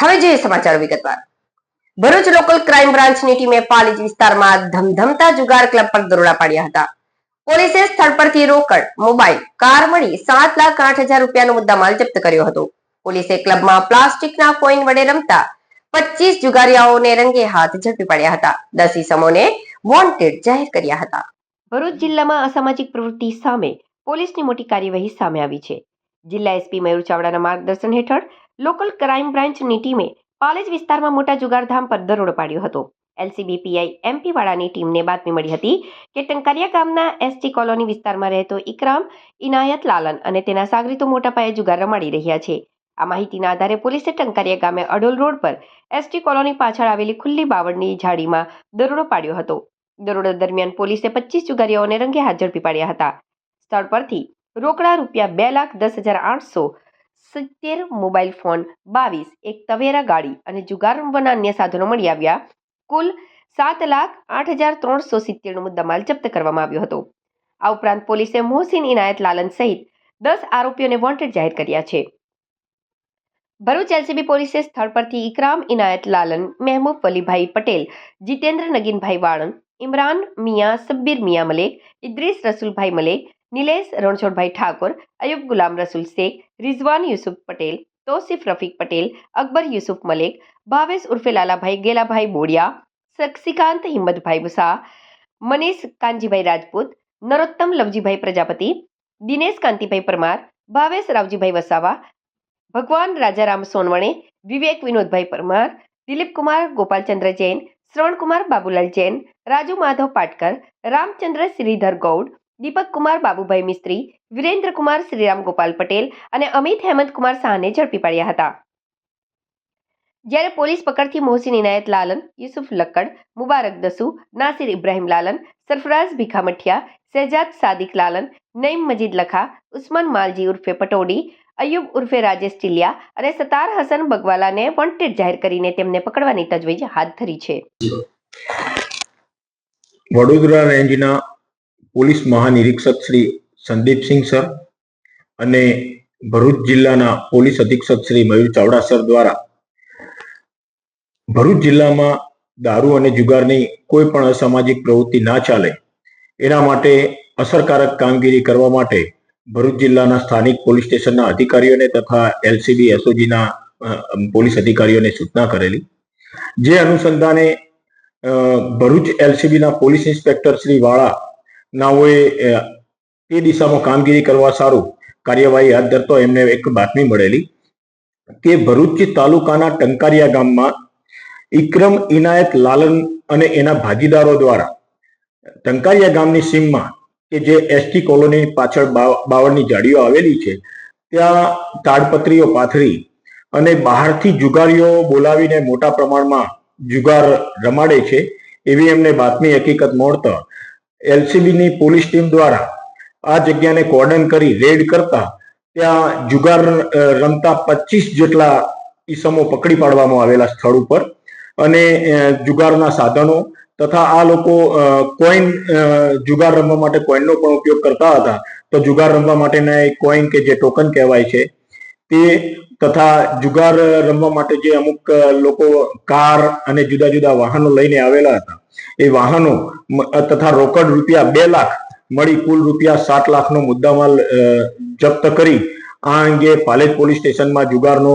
હવે જોઈએ સમાચાર વિગતવાર. ભરૂચ લોકલ ક્રાઇમ બ્રાન્ચની ટીમે પાલીજ વિસ્તારમાં ધમધમતા જુગાર ક્લબ પર દરોડા પાડ્યા હતા. પોલીસે સ્થળ પરથી રોકડ, મોબાઈલ, કાર મળી સાત લાખ આઠ હજાર રૂપિયાનો મુદ્દામાલ જપ્ત કર્યો હતો. પોલીસે ક્લબમાં પ્લાસ્ટિકના કોઈન વડે રમતા પચીસ જુગારીયાઓને રંગે હાથ ઝડપી પાડ્યા હતા. દસ ઇસમોને વોન્ટેડ જાહેર કર્યા હતા. ભરૂચ જિલ્લામાં અસામાજિક પ્રવૃત્તિ સામે પોલીસની મોટી કાર્યવાહી સામે આવી છે. જિલ્લા એસપી મયુર ચાવડાના માર્ગદર્શન હેઠળ લોકલ ક્રાઇમ બ્રાન્ચની ટીમે પાલેજ વિસ્તારમાં મોટા જુગારધામ પર દરોડો પાડ્યો હતો. એલસીબી પીઆઈ એમપી વાળાની ટીમને બાતમી મળી હતી કે ટંકારિયા ગામના એસટી કોલોની વિસ્તારમાં રહેતો ઇકરામ ઇનાયત લાલન અને તેના સાગરીતો મોટા પાયે જુગાર રમાડી રહ્યા છે. આ માહિતીના આધારે પોલીસે ટંકારિયા ગામે અડોલ રોડ પર એસટી કોલોની પાછળ આવેલી ખુલ્લી બાવળની ઝાડીમાં દરોડો પાડ્યો હતો. દરોડો દરમિયાન પોલીસે પચીસ જુગારીઓને રંગે હાથ ઝડપી પાડ્યા હતા. સ્થળ પરથી રોકડા રૂપિયા બે લાખ દસ હજાર આઠસો સિત્તેર મોબાઈલ ફોન, બાવીસ, એક તવેરા ગાડી અને જુગાર રમવાના અન્ય સાધનો મળી આવ્યા. કુલ સાત લાખ આઠ હજાર ત્રણસો સિત્તેરનો મુદ્દામાલ જપ્ત કરવામાં આવ્યો હતો. આ ઉપરાંત પોલીસે મોહસિન ઇનાયત લાલન સહિત દસ આરોપીઓને વોન્ટેડ જાહેર કર્યા છે. ભરૂચ એલસીબી પોલીસે સ્થળ પરથી ઇકરામ ઇનાયત લાલન મહેબૂબ વલીભાઈ પટેલ, જીતેન્દ્ર નગીનભાઈ વાળંદ ઇમરાન મિયા સબ્બીર મિયા મલેક ઇદ્રીસ રસુલભાઈ મલેક નિલેશ રણછોડભાઈ ઠાકોર અયુબ ગુલામ રસુલ શેખ રિઝવાન યુસુફ પટેલ તોસિફ રફીક પટેલ અકબર યુસુફ મલેક ભાવેશ ઉર્ફે લાલાભાઈ ગેલાભાઈ બોડિયા શક્તિકાંત હિંમતભાઈ વસા મનીષ કાનજીભાઈ રાજપૂત નરોત્તમ લવજીભાઈ પ્રજાપતિ દિનેશ કાંતિભાઈ પરમાર ભાવેશ રાવજીભાઈ વસાવા ભગવાન રાજારામ સોનવણે વિવેક વિનોદભાઈ પરમાર દિલીપ કુમાર ગોપાલચંદ્ર જૈન શ્રવણકુમાર બાબુલાલ જૈન, રાજુ માધવ પાટકર, રામચંદ્ર શ્રીધર ગૌડ, દીપક કુમાર બાબુભાઈ મિસ્ત્રી, વિરેન્દ્ર કુમાર શ્રીરામ ગોપાલ પટેલ અને અમિત હેમંત કુમાર શાહને ઝડપી પાડ્યા હતા. જ્યારે પોલીસ પકડથી મોહસિન ઇનાયત લાલન, યુસુફ લક્કડ, મુબારક દસુ, નાસિર ઇબ્રાહીમ લાલન, સરફરાઝ ભીખામઠિયા, શહેજાદ સાદિક લાલન, નઈમ મજીદ લખા, ઉસ્માન માલજી ઉર્ફે પટોડી અયુબ ઉર્ફે રાજેશ ટિલિયા અને સતાર હસન બગવાલાને વોન્ટેડ જાહેર કરીને તેમને પકડવાની તજવીજ હાથ ધરી છે. વડોદરા રેન્જના પોલીસ મહાનિરીક્ષક શ્રી સંદીપસિંહ સર અને ભરૂચ જિલ્લાના પોલીસ અધિક્ષક શ્રી મયુર ચાવડા સર દ્વારા ભરૂચ જિલ્લામાં દારૂ અને જુગારની કોઈ પણ અસામાજિક પ્રવૃત્તિ ના ચાલે, એના માટે અસરકારક કામગીરી કરવા માટે ભરૂચ જિલ્લાના સ્થાનિક પોલીસ સ્ટેશનના અધિકારીઓને તથા એલસીબી એસઓજીના પોલીસ અધિકારીઓને સૂચના કરેલી. જે અનુસંધાને ભરૂચ એલસીબીના પોલીસ ઇન્સ્પેક્ટર શ્રી વાળા નાઓએ તે દિશામાં કામગીરી કરવા સારું કાર્યવાહી હાથ ધરતો એમને એક બાતમી મળેલી કે ભરૂચ તાલુકાના ટંકારિયા ગામમાં ઇક્રમ, ઇનાયત, લાલન અને એના ભાગીદારો દ્વારા ટંકારિયા ગામની સીમમાં કે જે એસટી કોલોની પાછળ બાવ- બાવળની જાડીઓ આવેલી છે, ત્યાં તાડપત્રીઓ પાથરી અને બહારથી જુગારીઓ બોલાવીને મોટા પ્રમાણમાં જુગાર રમાડે છે, એવી એમને બાતમી હકીકત મળતા એલસીબીની પોલીસ ટીમ દ્વારા આ જગ્યાને કોર્ડન કરી રેડ કરતા ત્યાં જુગાર રમતા પચીસ જેટલા ઈસમો પકડી પાડવામાં આવેલા સ્થળ ઉપર અને જુગારના સાધનો તથા આ લોકો કોઈન જુગાર રમવા માટે કોઈનનો પણ ઉપયોગ કરતા હતા. તો જુગાર રમવા માટેના એક કોઈન કે જે ટોકન કહેવાય છે, તે તથા જુગાર રમવા માટે જે અમુક લોકો કાર અને જુદા જુદા વાહનો લઈને આવેલા હતા. એ વાહનો તથા રોકડ રૂપિયા બે લાખ મળી કુલ રૂપિયા સાત લાખનો મુદ્દામાલ જપ્ત કરી. આ અંગે પાલેજ પોલીસ સ્ટેશનમાં જુગારનો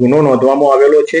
ગુનો નોંધવામાં આવેલો છે.